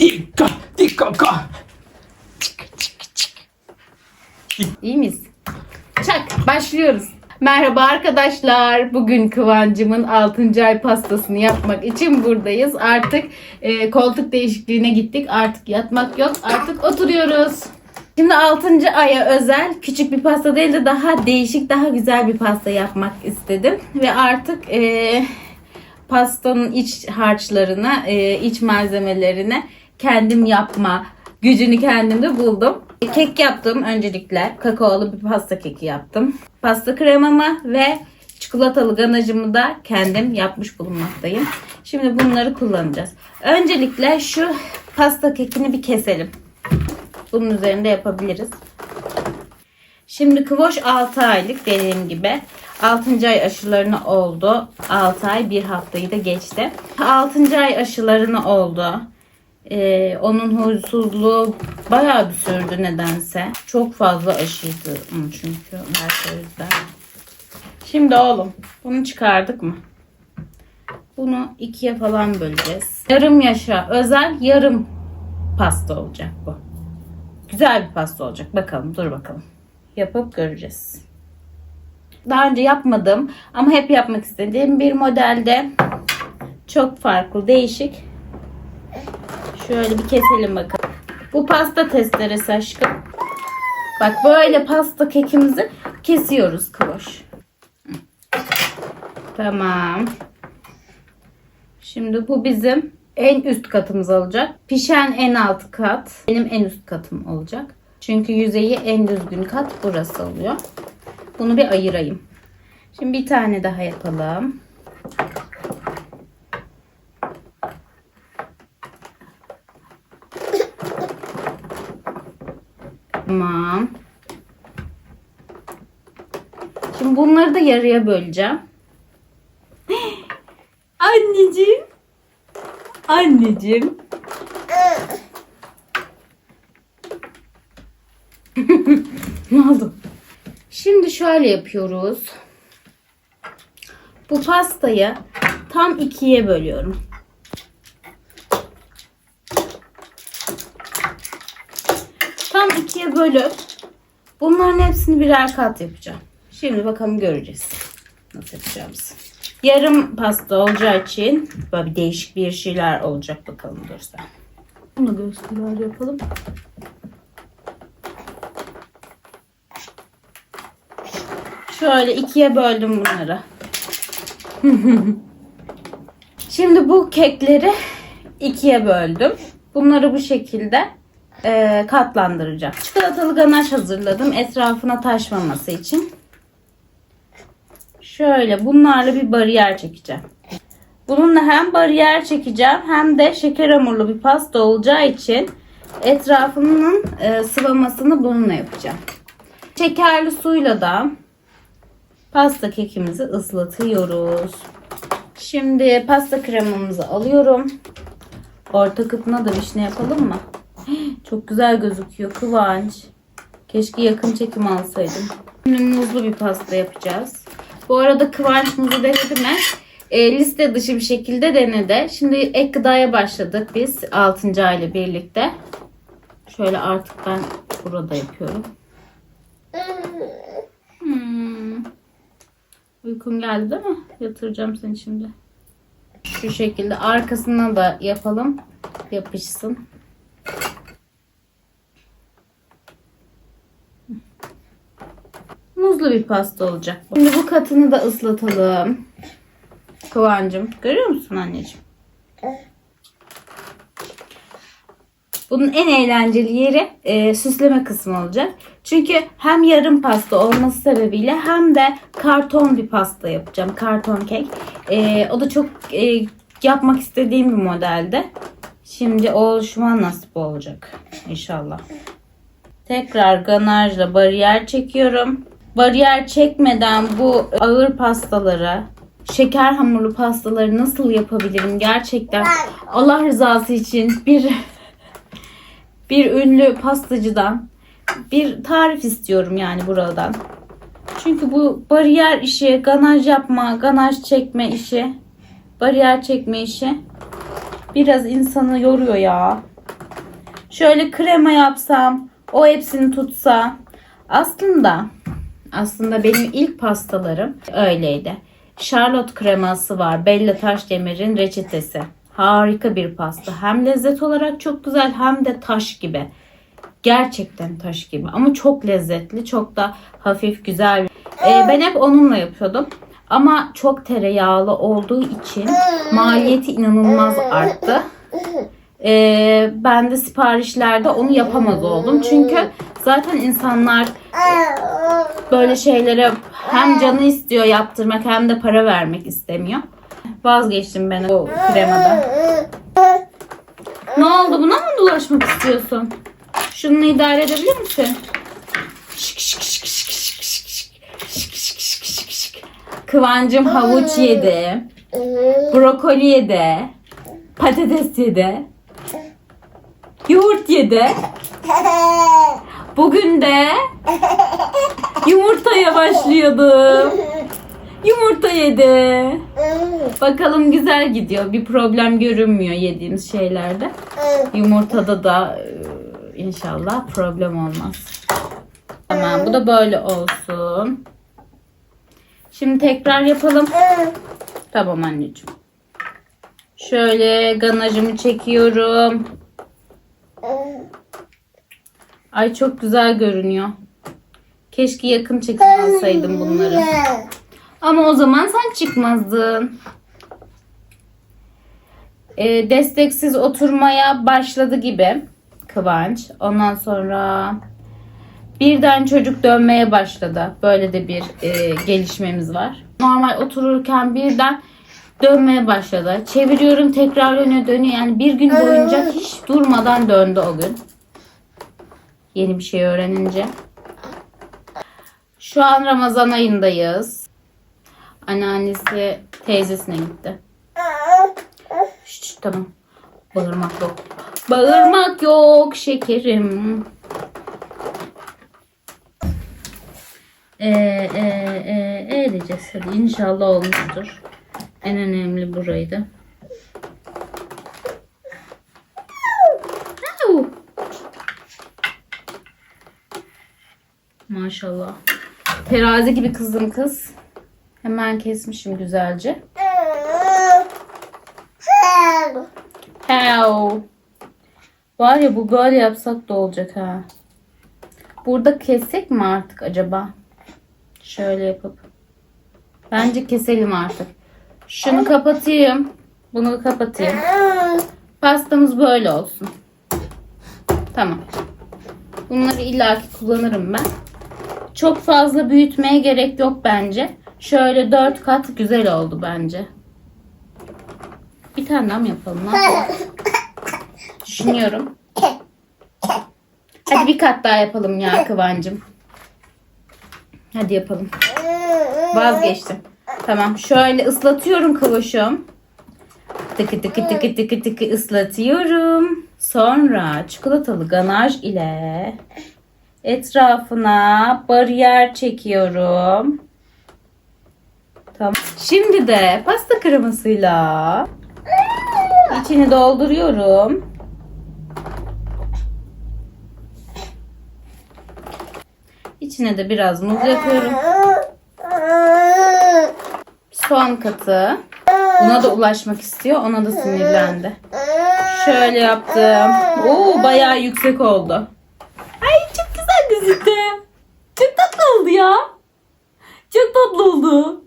Dikkat dikkat. İyi miyiz? Çak başlıyoruz. Merhaba arkadaşlar. Bugün Kıvancım'ın 6. ay pastasını yapmak için buradayız. Artık e, koltuk değişikliğine gittik. Artık yatmak yok. Artık oturuyoruz. Şimdi 6. aya özel küçük bir pasta değil de daha değişik, daha güzel bir pasta yapmak istedim. Ve artık e, pastanın iç harçlarını, e, iç malzemelerini kendim yapma gücünü kendimde buldum. Kek yaptım öncelikle. Kakaolu bir pasta keki yaptım. Pasta kremamı ve çikolatalı ganajımı da kendim yapmış bulunmaktayım. Şimdi bunları kullanacağız. Öncelikle şu pasta kekini bir keselim. Bunun üzerinde yapabiliriz. Şimdi Kıvoş 6 aylık dediğim gibi. 6. ay aşılarını oldu. 6 ay bir haftayı da geçti. 6. ay aşılarını oldu. Ee, onun huysuzluğu bayağı bir sürdü nedense. Çok fazla aşıydı çünkü belki o yüzden. Şimdi oğlum bunu çıkardık mı? Bunu ikiye falan böleceğiz. Yarım yaşa özel yarım pasta olacak bu. Güzel bir pasta olacak. Bakalım dur bakalım. Yapıp göreceğiz. Daha önce yapmadım ama hep yapmak istediğim bir modelde çok farklı, değişik. Şöyle bir keselim bakalım. Bu pasta testeresi aşkım. Bak böyle pasta kekimizi kesiyoruz Kıvoş. Tamam. Şimdi bu bizim en üst katımız olacak. Pişen en alt kat benim en üst katım olacak. Çünkü yüzeyi en düzgün kat burası oluyor. Bunu bir ayırayım. Şimdi bir tane daha yapalım. Tamam. Şimdi bunları da yarıya böleceğim. Anneciğim. Anneciğim. ne oldu? Şimdi şöyle yapıyoruz. Bu pastayı tam ikiye bölüyorum. İkiye bölüp bunların hepsini birer kat yapacağım. Şimdi bakalım göreceğiz. Nasıl yapacağımızı. Yarım pasta olacağı için böyle bir değişik bir şeyler olacak bakalım sen. Bunu göster yapalım. Şöyle ikiye böldüm bunları. Şimdi bu kekleri ikiye böldüm. Bunları bu şekilde e, katlandıracağım. Çikolatalı ganaj hazırladım etrafına taşmaması için. Şöyle bunlarla bir bariyer çekeceğim. Bununla hem bariyer çekeceğim hem de şeker hamurlu bir pasta olacağı için etrafının e, sıvamasını bununla yapacağım. Şekerli suyla da pasta kekimizi ıslatıyoruz. Şimdi pasta kremamızı alıyorum. Orta kısmına da vişne yapalım mı? Çok güzel gözüküyor Kıvanç. Keşke yakın çekim alsaydım. Şimdi muzlu bir pasta yapacağız. Bu arada Kıvanç muzu denedi mi? E, liste dışı bir şekilde denedi. Şimdi ek gıdaya başladık biz 6. ay ile birlikte. Şöyle artık ben burada yapıyorum. Hmm. Uykun geldi değil mi? Yatıracağım seni şimdi. Şu şekilde arkasına da yapalım. Yapışsın. Muzlu bir pasta olacak. Şimdi bu katını da ıslatalım. Kıvancım. Görüyor musun anneciğim? Bunun en eğlenceli yeri e, süsleme kısmı olacak. Çünkü hem yarım pasta olması sebebiyle hem de karton bir pasta yapacağım. Karton kek. E, o da çok e, yapmak istediğim bir modelde. Şimdi o oluşuma nasip olacak. İnşallah. Tekrar ganajla bariyer çekiyorum. Bariyer çekmeden bu ağır pastaları, şeker hamurlu pastaları nasıl yapabilirim gerçekten Allah rızası için bir bir ünlü pastacıdan bir tarif istiyorum yani buradan. Çünkü bu bariyer işi, ganaj yapma, ganaj çekme işi, bariyer çekme işi biraz insanı yoruyor ya. Şöyle krema yapsam, o hepsini tutsa. Aslında aslında benim ilk pastalarım öyleydi. Charlotte kreması var. Bella Taşdemir'in reçetesi. Harika bir pasta. Hem lezzet olarak çok güzel hem de taş gibi. Gerçekten taş gibi ama çok lezzetli, çok da hafif güzel. Ee, ben hep onunla yapıyordum. Ama çok tereyağlı olduğu için maliyeti inanılmaz arttı. Ee, ben de siparişlerde onu yapamaz oldum. Çünkü zaten insanlar böyle şeylere hem canı istiyor yaptırmak hem de para vermek istemiyor. Vazgeçtim ben o kremadan. Ne oldu buna mı dolaşmak istiyorsun? Şunu idare edebilir misin? Kıvancım havuç yedi. Brokoli yedi. Patates yedi. Yoğurt yedi. Bugün de yumurtaya başlıyordum. Yumurta yedi. Bakalım güzel gidiyor. Bir problem görünmüyor yediğimiz şeylerde. Yumurtada da e, inşallah problem olmaz. Tamam bu da böyle olsun. Şimdi tekrar yapalım. Tamam anneciğim. Şöyle ganajımı çekiyorum. Ay çok güzel görünüyor. Keşke yakın çekim alsaydım bunları. Ama o zaman sen çıkmazdın. Ee, desteksiz oturmaya başladı gibi Kıvanç. Ondan sonra birden çocuk dönmeye başladı. Böyle de bir e, gelişmemiz var. Normal otururken birden dönmeye başladı. Çeviriyorum tekrar dönüyor dönüyor. Yani bir gün boyunca hiç durmadan döndü o gün. Yeni bir şey öğrenince. Şu an Ramazan ayındayız. Anneannesi teyzesine gitti. Şşş, tamam. Bağırmak yok. Bağırmak yok şekerim. Ee, e, e, e diyeceğiz hadi inşallah olmuştur. En önemli buraydı. Maşallah. Terazi gibi kızım kız. Hemen kesmişim güzelce. How? Var ya bu böyle yapsak da olacak ha. Burada kessek mi artık acaba? Şöyle yapıp. Bence keselim artık. Şunu kapatayım. Bunu kapatayım. Pastamız böyle olsun. Tamam. Bunları illaki kullanırım ben. Çok fazla büyütmeye gerek yok bence. Şöyle dört kat güzel oldu bence. Bir tane daha mı yapalım? Yapalım? Düşünüyorum. Hadi bir kat daha yapalım ya Kıvancım. Hadi yapalım. Vazgeçtim. Tamam. Şöyle ıslatıyorum kavuşum. Tıkı tıkı tıkı tıkı tıkı ıslatıyorum. Sonra çikolatalı ganaj ile etrafına bariyer çekiyorum. Tamam. Şimdi de pasta kremasıyla içini dolduruyorum. İçine de biraz muz yapıyorum. Son katı. Buna da ulaşmak istiyor. Ona da sinirlendi. Şöyle yaptım. Oo bayağı yüksek oldu. Ay çok güzel gözüktü. Çok tatlı oldu ya. Çok tatlı oldu.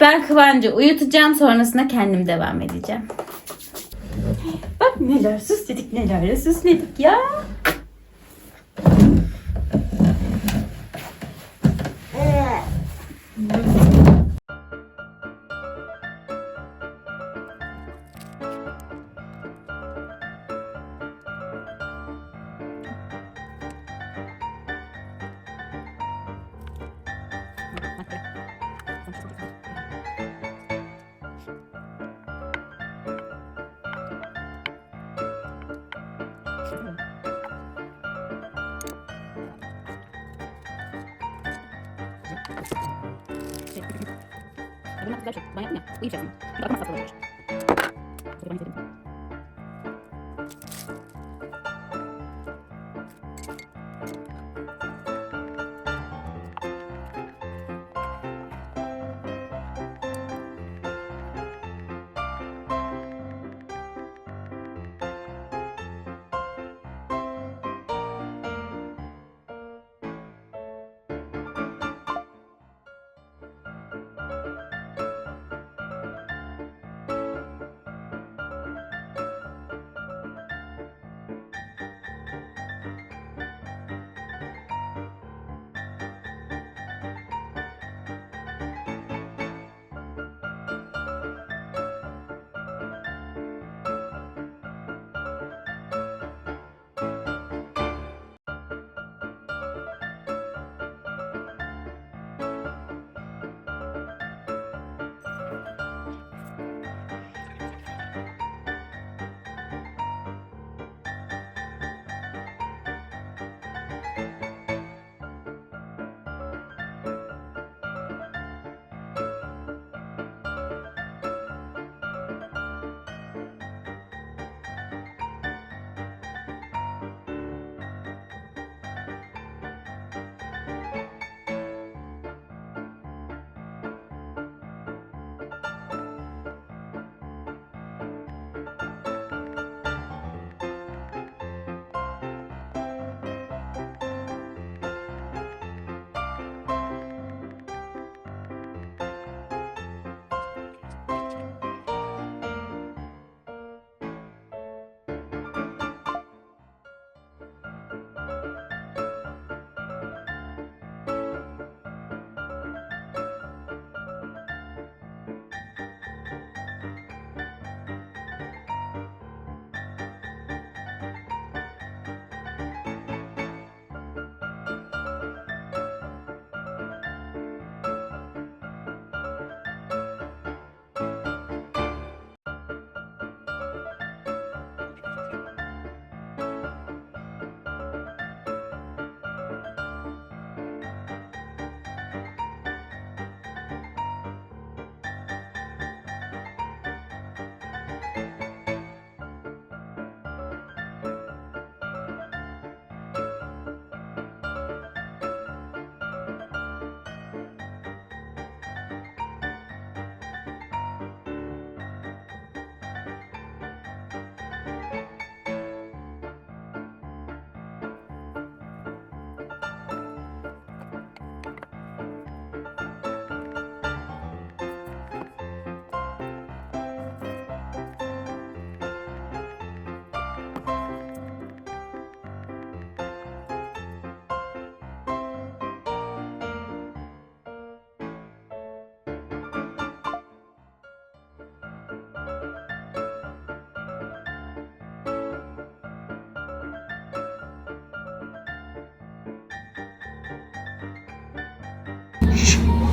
Ben Kıvancı uyutacağım sonrasında kendim devam edeceğim. Bak neler süsledik neler süsledik ya. banyak punya. Uyuyacağım. Bak nasıl Ini Kurban edelim. Shh.